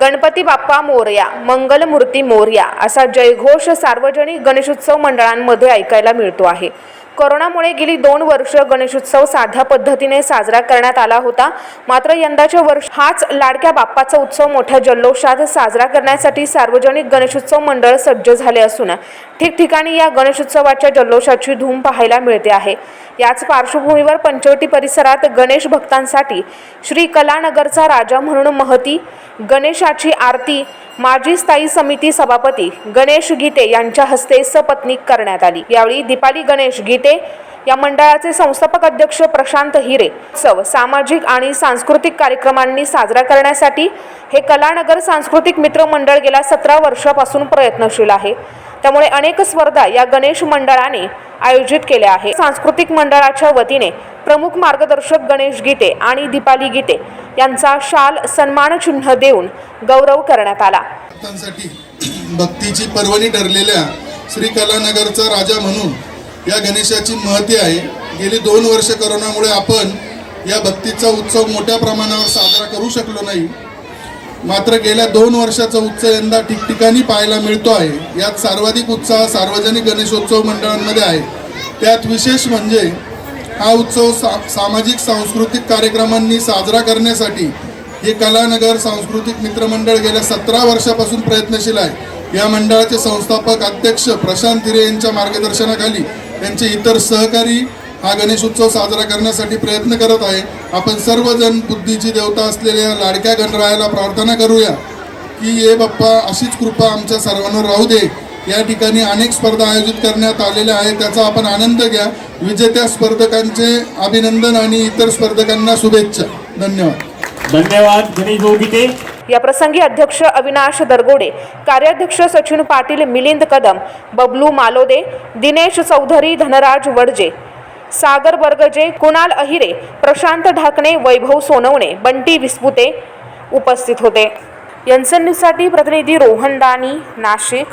गणपती बाप्पा मोरया मंगलमूर्ती मोरया असा जयघोष सार्वजनिक गणेशोत्सव मंडळांमध्ये ऐकायला मिळतो आहे. कोरोनामुळे गेली दोन वर्ष गणेशोत्सव साध्या पद्धतीने साजरा करण्यात आला होता. मात्र यंदाच्या वर्ष हाच लाडक्या बाप्पाचा उत्सव मोठ्या जल्लोषात साजरा करण्यासाठी सार्वजनिक गणेशोत्सव मंडळ सज्ज झाले असून ठिकठिकाणी या गणेशोत्सवाच्या जल्लोषाची धूम पाहायला मिळते आहे. याच पार्श्वभूमीवर पंचवटी परिसरात गणेश भक्तांसाठी श्री कलानगरचा राजा म्हणून महती गणेशाची आरती माजी स्थायी समिती सभापती गणेश गीते यांच्या हस्ते सपत्नीक करण्यात आली. यावेळी दीपाली गणेश गीते या मंडळाचे संस्थापक अध्यक्ष प्रशांत हिरे उत्सव सामाजिक आणि सांस्कृतिक कार्यक्रमांनी साजरा करण्यासाठी हे कलानगर सांस्कृतिक मित्र मंडळ गेल्या सतरा वर्षापासून प्रयत्नशील आहे. त्यामुळे अनेक स्पर्धा या गणेश मंडळाने आयोजित केल्या आहे सांस्कृतिक मंडळाच्या वतीने प्रमुख मार्गदर्शक गणेश गीते आणि दीपाली गीते यांचा शाल सन्मान चिन्ह देऊन गौरव करण्यात आला. भक्तीची पर्वणी ठरलेल्या श्री कलानगरचा राजा म्हणून या गणेशाची महती आहे. गेली दोन वर्ष करोनामुळे आपण या भक्तीचा उत्सव मोठ्या प्रमाणावर साजरा करू शकलो नाही. मात्र गेल्या दोन वर्षाचा उत्सव यंदा ठिकठिकाणी पाहायला मिळतो आहे. यात सर्वाधिक उत्साह सार्वजनिक गणेशोत्सव मंडळांमध्ये आहे. त्यात विशेष म्हणजे हा उत्सव सा सामाजिक सांस्कृतिक कार्यक्रमांनी साजरा करण्यासाठी हे कलानगर सांस्कृतिक मित्रमंडळ गेल्या सतरा वर्षापासून प्रयत्नशील आहे. या मंडळाचे संस्थापक अध्यक्ष प्रशांत हिरे यांच्या मार्गदर्शनाखाली त्यांचे इतर सहकारी हा गणेशोत्सव साजरा करण्यासाठी प्रयत्न करत आहे. आपण सर्वजण बुद्धीची देवता असलेल्या लाडक्या गणरायाला प्रार्थना करूया की ये बाप्पा अशीच कृपा आमच्या सर्वांवर राहू दे. या ठिकाणी अनेक स्पर्धा आयोजित करण्यात आलेल्या आहेत. त्याचा आपण आनंद घ्या. विजेत्या स्पर्धकांचे अभिनंदन आणि इतर स्पर्धकांना शुभेच्छा. धन्यवाद. धन्यवाद गणेश या प्रसंगी अध्यक्ष अविनाश दरगोडे कार्याध्यक्ष सचिन पाटील मिलिंद कदम बबलू मालोदे दिनेश चौधरी धनराज वडजे सागर बर्गजे कुणाल अहिरे प्रशांत ढाकणे वैभव सोनवणे बंटी विस्पुते उपस्थित होते. यन्सन न्यूजसाठी प्रतिनिधी रोहन दानी नाशिक.